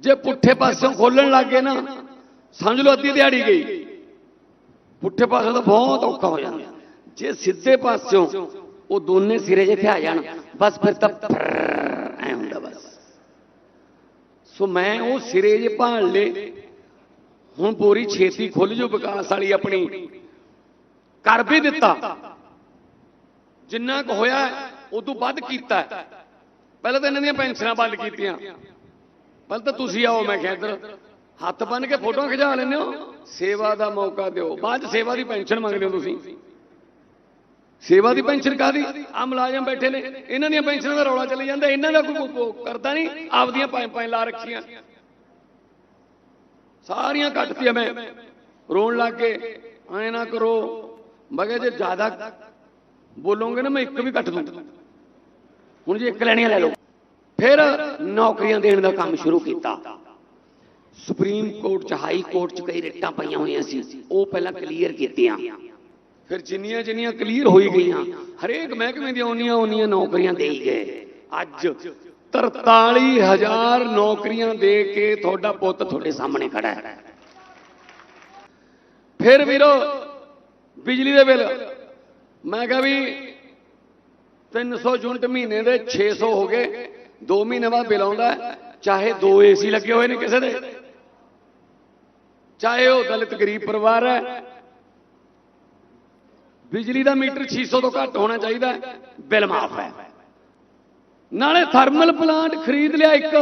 ਜੇ ਪੁੱਠੇ ਪਾਸਿਓਂ ਖੋਲਣ ਲੱਗੇ ਨਾ, ਸਮਝ ਲਓ ਅੱਧੀ ਦਿਹਾੜੀ ਗਈ। ਪੁੱਠੇ ਪਾਸੇ ਤਾਂ ਬਹੁਤ ਔਖਾ ਹੋ ਜਾਂਦਾ ਜੇ ਸਿੱਧੇ ਪਾਸਿਓਂ ਉਹ ਦੋਨੇ ਸਿਰੇ ਜੇ ਆ ਜਾਣ, ਬਸ ਫਿਰ ਤਾਂ ਐ ਹੁੰਦਾ ਬਸ। ਸੋ ਮੈਂ ਉਹ ਸਿਰੇ ਜੇ ਭਾਲ ਲੇ ਹੁਣ ਪੂਰੀ ਛੇਤੀ ਖੁੱਲ ਜੋ ਵਿਕਾਸ ਵਾਲੀ ਆਪਣੀ। ਕਰ ਵੀ ਦਿੱਤਾ। ਜਿੰਨਾ ਕੁ ਹੋਇਆ, ਉਦੋਂ ਵੱਧ ਕੀਤਾ। ਪਹਿਲਾਂ ਤਾਂ ਇਹਨਾਂ ਦੀਆਂ ਪੈਨਸ਼ਨਾਂ ਬੰਦ ਕੀਤੀਆਂ। ਪਹਿਲਾਂ ਤਾਂ ਤੁਸੀਂ ਆਓ, ਮੈਂ ਕਿਹਾ ਇੱਧਰ। ਹੱਥ ਬੰਨ ਕੇ ਫੋਟੋਆਂ ਖਿਚਾ ਲੈਂਦੇ ਹੋ। ਸੇਵਾ ਦਾ ਮੌਕਾ ਦਿਓ। ਬਾਅਦ 'ਚ ਸੇਵਾ ਦੀ ਪੈਨਸ਼ਨ ਮੰਗਦੇ ਹੋ ਤੁਸੀਂ। ਸੇਵਾ ਦੀ ਪੈਨਸ਼ਨ ਕਾਦੀ ਆ ਮੁਲਾਜ਼ਮ ਬੈਠੇ ਨੇ। ਇਹਨਾਂ ਦੀਆਂ ਪੈਨਸ਼ਨਾਂ ਦਾ ਰੌਲਾ ਚੱਲੀ ਜਾਂਦਾ। ਇਹਨਾਂ ਦਾ ਕੋਈ ਕਰਦਾ ਨਹੀਂ। ਆਪਦੀਆਂ ਪੰਜ ਪੰਜ ਲਾ ਰੱਖੀਆਂ। ਸਾਰੀਆਂ ਕੱਟਤੀਆਂ ਮੈਂ। ਰੋਣ ਲੱਗ ਕੇ ਐ ਨਾ ਕਰੋ। ਮੈਂ ਕਿਹਾ ਜੇ ਜ਼ਿਆਦਾ ਬੋਲੋਗੇ ਨਾ, ਮੈਂ ਇੱਕ ਵੀ ਕੱਟ ਦੂੰ। ਹੁਣ ਜੇ ਇੱਕ ਲੈਣੀਆਂ ਲੈ ਲਓ। ਫਿਰ ਨੌਕਰੀਆਂ ਦੇਣ ਦਾ ਕੰਮ ਸ਼ੁਰੂ ਕੀਤਾ। ਸੁਪਰੀਮ ਕੋਰਟ ਚ ਹਾਈ ਕੋਰਟ ਚ ਕਈ ਰਿਟਾਂ ਪਈਆਂ ਹੋਈਆਂ ਸੀ। ਉਹ ਪਹਿਲਾਂ ਕਲੀਅਰ ਕੀਤੀਆਂ। ਫਿਰ ਜਿੰਨੀਆਂ ਜਿੰਨੀਆਂ ਕਲੀਅਰ ਹੋਈ ਗਈਆਂ, ਹਰੇਕ ਮਹਿਕਮੇ ਦੀਆਂ ਉਨੀਆਂ ਉਨੀਆਂ ਨੌਕਰੀਆਂ ਦੇਈ ਗਏ। ਅੱਜ 43000 ਨੌਕਰੀਆਂ ਦੇ ਕੇ ਤੁਹਾਡਾ ਪੁੱਤ ਤੁਹਾਡੇ ਸਾਹਮਣੇ ਖੜਾ ਹੈ। ਫਿਰ ਵੀਰੋ, ਬਿਜਲੀ ਦੇ ਬਿੱਲ। ਮੈਂ ਕਿਹਾ ਵੀ 300 ਯੂਨਿਟ ਮਹੀਨੇ ਦੇ 600 ਹੋ ਗਏ। 2 ਮਹੀਨੇ ਬਾਅਦ ਬਿੱਲ ਆਉਂਦਾ ਚਾਹੇ ਦੋ ਏਸੀ ਲੱਗੇ ਹੋਏ ਨੇ ਕਿਸੇ ਦੇ। ਚਾਹੇ ਉਹ ਦਲਿਤ ਗਰੀਬ ਪਰਿਵਾਰ ਹੈ, ਬਿਜਲੀ ਦਾ ਮੀਟਰ 600 ਤੋਂ ਘੱਟ ਹੋਣਾ ਚਾਹੀਦਾ ਬਿੱਲ ਮਾਫ ਹੈ। ਨਾਲੇ ਥਰਮਲ ਪਲਾਂਟ ਖਰੀਦ ਲਿਆ ਇੱਕ।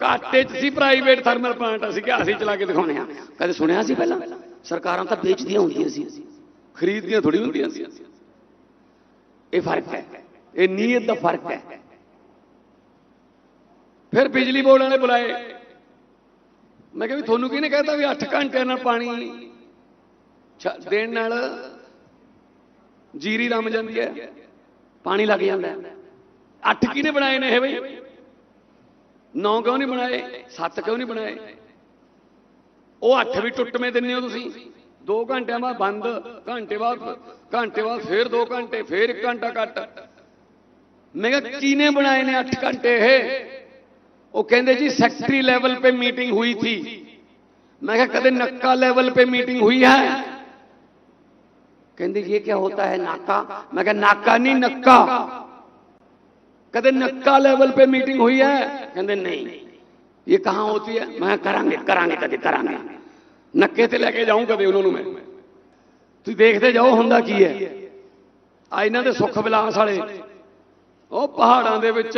ਘਾਟੇ 'ਚ ਸੀ ਪ੍ਰਾਈਵੇਟ ਥਰਮਲ ਪਲਾਂਟ ਅਸੀਂ ਕਿਹਾ ਅਸੀਂ ਚਲਾ ਕੇ ਦਿਖਾਉਣੇ ਆ। ਕਦੇ ਸੁਣਿਆ ਸੀ ਪਹਿਲਾਂ? ਸਰਕਾਰਾਂ ਤਾਂ ਵੇਚਦੀਆਂ ਹੁੰਦੀਆਂ ਸੀ। ਖਰੀਦਦੀਆਂ ਥੋੜੀ ਹੁੰਦੀਆਂ ਸੀ। ਇਹ ਫ਼ਰਕ ਹੈ। ਇਹ ਨੀਅਤ ਦਾ ਫ਼ਰਕ ਹੈ। ਫਿਰ ਬਿਜਲੀ ਬੋਰਡ ਵਾਲੇ ਬੁਲਾਏ। ਮੈਂ ਕਿਹਾ ਵੀ ਤੁਹਾਨੂੰ ਕਿਹਨੇ ਕਹਿਤਾ ਵੀ 8 ਘੰਟਿਆਂ ਨਾਲ ਪਾਣੀ ਛ- ਦੇਣ ਨਾਲ ਜੀਰੀ ਰਮ ਜਾਂਦੀ ਹੈ, ਪਾਣੀ ਲੱਗ ਜਾਂਦਾ ਹੈ। 8 ਕਿਹਨੇ ਬਣਾਏ ਨੇ ਇਹ ਬਈ? 9 ਕਿਉਂ ਨਹੀਂ ਬਣਾਏ? 7 ਕਿਉਂ ਨਹੀਂ ਬਣਾਏ? ਉਹ 8 ਵੀ ਟੁੱਟਵੇਂ ਦਿੰਦੇ ਹੋ ਤੁਸੀਂ। 2 ਘੰਟਿਆਂ ਬਾਅਦ ਬੰਦ, ਘੰਟੇ ਬਾਅਦ ਘੰਟੇ ਬਾਅਦ ਫੇਰ 2 ਘੰਟੇ, ਫੇਰ 1 ਘੰਟਾ ਕੱਟ ਮੈਂ ਕਿਹਾ ਕਿਹਨੇ ਬਣਾਏ ਨੇ 8 ਘੰਟੇ ਇਹ? वो कहते जी सेक्रेटरी लेवल पे मीटिंग हुई थी मैं कहा कदे नक्का लेवल पे मीटिंग हुई है कहते ये क्या होता है नाका मैं कहा नाका नहीं नक्का कदे नक्का लेवल पे मीटिंग हुई है कहते नहीं ये कहाँ होती है मैं करांगे करांगे कदे करांगे नक्के ते लेके जाऊं कदे उन्होंने मैं ਤੁਸੀਂ ਦੇਖਦੇ ਜਾਓ ਹੁੰਦਾ ਕੀ ਹੈ ਆ ਇਹਨਾਂ ਦੇ ਸੁੱਖ ਵਿਲਾਸ ਵਾਲੇ ਉਹ ਪਹਾੜਾਂ ਦੇ ਵਿੱਚ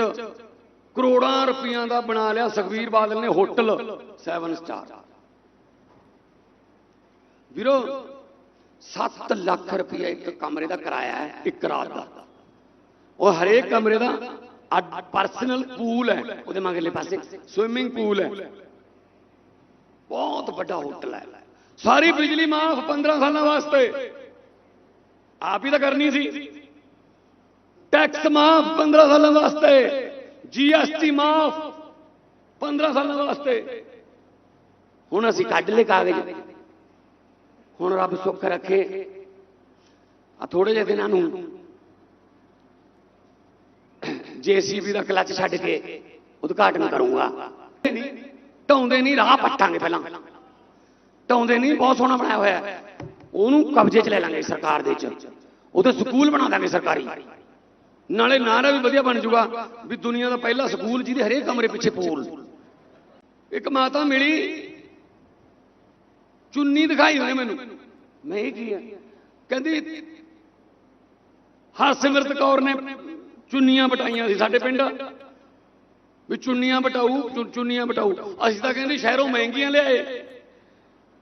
ਕਰੋੜਾਂ ਰੁਪਈਆਂ ਦਾ ਬਣਾ ਲਿਆ ਸੁਖਵੀਰ ਬਾਦਲ ਨੇ ਹੋਟਲ 7 ਸਟਾਰ। ਵੀਰੋ 7 ਲੱਖ ਰੁਪਈਆ ਇੱਕ ਕਮਰੇ ਦਾ ਕਿਰਾਇਆ ਹੈ, ਇੱਕ ਰਾਤ ਦਾ। ਉਹ ਹਰੇਕ ਕਮਰੇ ਦਾ ਪਰਸਨਲ ਪੂਲ ਹੈ, ਉਹਦੇ ਮਗਰਲੇ ਪਾਸੇ ਸਵਿਮਿੰਗ ਪੂਲ ਹੈ। ਬਹੁਤ ਵੱਡਾ ਹੋਟਲ ਹੈ। ਸਾਰੀ ਬਿਜਲੀ ਮਾਫ 15 ਸਾਲਾਂ ਵਾਸਤੇ। ਆਪ ਹੀ ਤਾਂ ਕਰਨੀ ਸੀ। ਟੈਕਸ ਮਾਫ 15 ਸਾਲਾਂ ਵਾਸਤੇ। ਜੀਐਸਟੀ ਮਾਫ 15 ਸਾਲਾਂ ਵਾਸਤੇ। ਹੁਣ ਅਸੀਂ ਕੱਢ ਲਏ ਕਾਗਜ਼। ਹੁਣ ਰੱਬ ਸੁੱਖ ਰੱਖੇ। ਆ ਥੋੜੇ ਜਿਹੇ ਦਿਨਾਂ ਨੂੰ ਜੀਸੀਬੀ ਦਾ ਕਲਚ ਛੱਡ ਕੇ ਉਦਘਾਟਨ ਕਰੂੰਗਾ। ਢਾਉਂਦੇ ਨਹੀਂ, ਰਾਹ ਪੱਟਾਂਗੇ ਪਹਿਲਾਂ। ਢਾਉਂਦੇ ਨਹੀਂ, ਬਹੁਤ ਸੋਹਣਾ ਬਣਾਇਆ ਹੋਇਆ। ਉਹਨੂੰ ਕਬਜ਼ੇ 'ਚ ਲੈ ਲਾਂਗੇ ਸਰਕਾਰ ਦੇ 'ਚ ਉਹਦੇ ਸਕੂਲ ਬਣਾ ਦਾਂਗੇ ਸਰਕਾਰੀ। ਨਾਲੇ ਨਾਰਾ ਵੀ ਵਧੀਆ ਬਣ ਜਾਊਗਾ ਵੀ ਦੁਨੀਆ ਦਾ ਪਹਿਲਾ ਸਕੂਲ ਜਿਹਦੇ ਹਰੇਕ ਕਮਰੇ ਪਿੱਛੇ ਪੂਲ ਇੱਕ ਮਾਤਾ ਮਿਲੀ, ਚੁੰਨੀ ਦਿਖਾਈ ਉਹਨੇ ਮੈਨੂੰ। ਮੈਂ ਇਹ ਕੀ ਹੈ ਕਹਿੰਦੀ, ਹਰਸਿਮਰਤ ਕੌਰ ਨੇ ਚੁੰਨੀਆਂ ਬਟਾਈਆਂ ਸੀ ਸਾਡੇ ਪਿੰਡ। ਵੀ ਚੁੰਨੀਆਂ ਬਟਾਊ ਚੁੰਨੀਆਂ ਬਟਾਊ ਅਸੀਂ ਤਾਂ ਕਹਿੰਦੇ ਸ਼ਹਿਰੋਂ ਮਹਿੰਗੀਆਂ ਲਿਆਏ।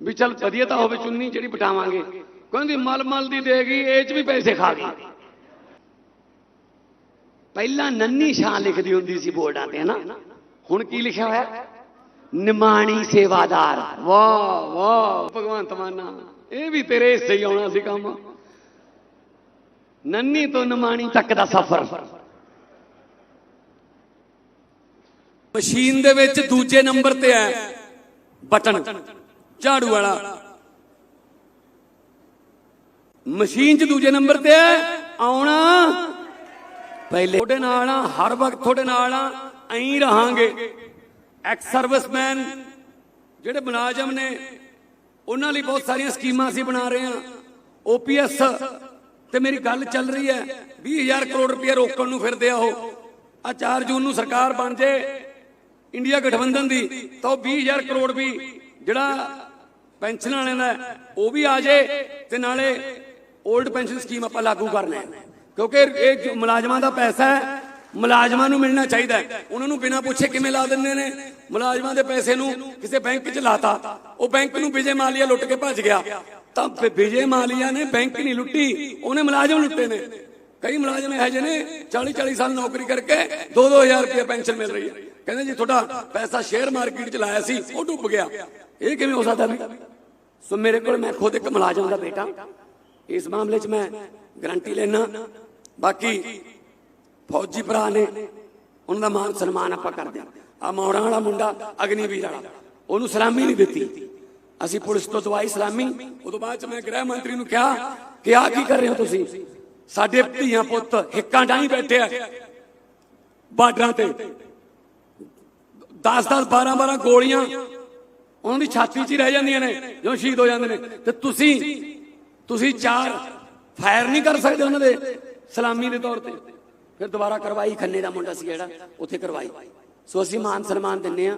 ਵੀ ਚੱਲ ਵਧੀਆ ਤਾਂ ਹੋਵੇ ਚੁੰਨੀ ਜਿਹੜੀ ਬਟਾਵਾਂਗੇ ਕਹਿੰਦੀ ਮਲ ਮਲ ਦੀ ਦੇ ਗਈ, ਇਹ ਚ ਵੀ ਪੈਸੇ ਖਾ ਗਈ। ਪਹਿਲਾਂ ਨੰਨੀ ਸ਼ਾਂ ਲਿਖਦੀ ਹੁੰਦੀ ਸੀ ਬੋਰਡਾਂ ਤੇ ਹਨਾ ਹੁਣ ਕੀ ਲਿਖਿਆ ਹੋਇਆ? ਨਿਮਾਣੀ ਸੇਵਾਦਾਰ। ਵਾਹ ਵਾਹ, ਭਗਵੰਤ ਮਾਨਾ ਇਹ ਵੀ ਤੇਰੇ ਹਿੱਸੇ ਹੀ ਆਉਣਾ ਸੀ ਕੰਮ। ਨੰਨੀ ਤੋਂ ਨਿਮਾਣੀ ਤੱਕ ਦਾ ਸਫ਼ਰ। ਮਸ਼ੀਨ ਦੇ ਵਿੱਚ ਦੂਜੇ ਨੰਬਰ ਤੇ ਹੈ। ਬਟਨ। ਝਾੜੂ ਵਾਲਾ। ਮਸ਼ੀਨ 'ਚ ਦੂਜੇ ਨੰਬਰ ਤੇ ਹੈ। ਆਉਣਾ। ਪਹਿਲੇ ਤੁਹਾਡੇ ਨਾਲ ਆ ਹਰ ਵਕਤ ਤੁਹਾਡੇ ਨਾਲ ਆ ਐਂ ਰਹਾਂਗੇ। ਐਕਸ ਸਰਵਿਸਮੈਨ ਜਿਹੜੇ ਮੁਲਾਜ਼ਮ ਨੇ, ਉਹਨਾਂ ਲਈ ਬਹੁਤ ਸਾਰੀਆਂ ਸਕੀਮਾਂ ਅਸੀਂ ਬਣਾ ਰਹੇ ਹਾਂ। ਓਪੀਐਸ ਤੇ ਮੇਰੀ ਗੱਲ ਚੱਲ ਰਹੀ ਹੈ 20000 ਕਰੋੜ ਰੁਪਏ ਰੋਕਣ ਨੂੰ ਫਿਰਦੇ ਆ ਉਹ। ਆ 4 ਜੂਨ ਨੂੰ ਸਰਕਾਰ ਬਣ ਜੇ, ਇੰਡੀਆ ਗਠਬੰਧਨ ਦੀ, ਤਾਂ ਉਹ 20000 ਕਰੋੜ ਵੀ ਜਿਹੜਾ ਪੈਨਸ਼ਨ ਵਾਲਿਆਂ ਦਾ ਉਹ ਵੀ ਆ ਜੇ, ਤੇ ਨਾਲੇ 올ਡ ਪੈਨਸ਼ਨ ਸਕੀਮ ਆਪਾਂ ਲਾਗੂ ਕਰਨਾ ਹੈ ਕਿਉਂਕਿ ਇਹ ਮੁਲਾਜ਼ਮਾਂ ਦਾ ਪੈਸਾ ਹੈ, ਮੁਲਾਜ਼ਮਾਂ ਨੂੰ ਮਿਲਣਾ ਚਾਹੀਦਾ ਉਹਨਾਂ ਨੂੰ ਬਿਨਾਂ ਪੁੱਛੇ ਕਿਵੇਂ ਲਾ ਦਿੰਦੇ ਨੇ? ਮੁਲਾਜ਼ਮਾਂ ਦੇ ਪੈਸੇ ਨੂੰ ਕਿਸੇ ਬੈਂਕ 'ਚ ਲਾਤਾ। ਉਹ ਬੈਂਕ ਨੂੰ ਵਿਜੇ ਮਾਲੀਆ ਲੁੱਟ ਕੇ ਭੱਜ ਗਿਆ। ਤਾਂ ਵਿਜੇ ਮਾਲੀਆ ਨੇ ਬੈਂਕ ਨਹੀਂ ਲੁੱਟੀ, ਉਹਨੇ ਮੁਲਾਜ਼ਮ ਲੁੱਟੇ ਨੇ। ਕਈ ਮੁਲਾਜ਼ਮ ਇਹੋ ਜਿਹੇ ਨੇ 40 40 ਸਾਲ ਨੌਕਰੀ ਕਰਕੇ 2-2000 ਰੁਪਏ ਪੈਨਸ਼ਨ ਮਿਲ ਰਹੀ ਹੈ। ਕਹਿੰਦੇ ਜੀ, ਤੁਹਾਡਾ ਪੈਸਾ ਸ਼ੇਅਰ ਮਾਰਕੀਟ 'ਚ ਲਾਇਆ ਸੀ, ਉਹ ਡੁੱਬ ਗਿਆ। ਇਹ ਕਿਵੇਂ ਹੋ ਸਕਦਾ ਵੀ? ਸੋ ਮੇਰੇ ਕੋਲ ਮੈਂ ਖੁਦ ਇੱਕ ਮੁਲਾਜ਼ਮ ਦਾ ਬੇਟਾ। ਇਸ ਮਾਮਲੇ 'ਚ ਮੈਂ ਗਰੰਟੀ ਲੈਣਾ ਬਾਕੀ ਫੌਜੀ ਭਰਾ ਨੇ, ਉਹਨਾਂ ਦਾ ਮਾਨ ਸਨਮਾਨ ਆਪਾਂ ਕਰਦੇ ਆ ਮੌੜਾਂ ਵਾਲਾ ਮੁੰਡਾ, ਅਗਨੀਵੀਰ ਵਾਲਾ, ਉਹਨੂੰ ਸਲਾਮੀ ਨਹੀਂ ਦਿੱਤੀ। ਅਸੀਂ ਪੁਲਿਸ ਤੋਂ ਦਵਾਈ ਸਲਾਮੀ। ਉਦੋਂ ਬਾਅਦ ਚ ਮੈਂ ਗ੍ਰਹਿ ਮੰਤਰੀ ਨੂੰ ਕਿਹਾ ਕਿ ਆ ਕੀ ਕਰ ਰਹੇ ਹੋ ਤੁਸੀਂ? ਸਾਡੇ ਧੀਆਂ ਪੁੱਤ ਹਿੱਕਾਂ ਡਾਈ ਬੈਠੇ ਆ। ਬਾਰਡਰਾਂ ਤੇ। 10 10 12 12 ਗੋਲੀਆਂ ਉਹਨਾਂ ਦੀ ਛਾਤੀ 'ਚ ਹੀ ਰਹਿ ਜਾਂਦੀਆਂ ਨੇ ਜੋ ਸ਼ਹੀਦ ਹੋ ਜਾਂਦੇ ਨੇ। ਤੇ ਤੁਸੀਂ ਤੁਸੀਂ ਚਾਰ ਫਾਇਰ ਨਹੀਂ ਕਰ ਸਕਦੇ ਉਹਨਾਂ ਦੇ। ਸਲਾਮੀ ਦੇ ਤੌਰ ਤੇ। ਫਿਰ ਦੁਬਾਰਾ ਕਰਵਾਈ, ਖੰਨੇ ਦਾ ਮੁੰਡਾ ਸੀ ਜਿਹੜਾ, ਉੱਥੇ ਕਰਵਾਈ। ਸੋ ਅਸੀਂ ਮਾਨ ਸਨਮਾਨ ਦਿੰਨੇ ਆ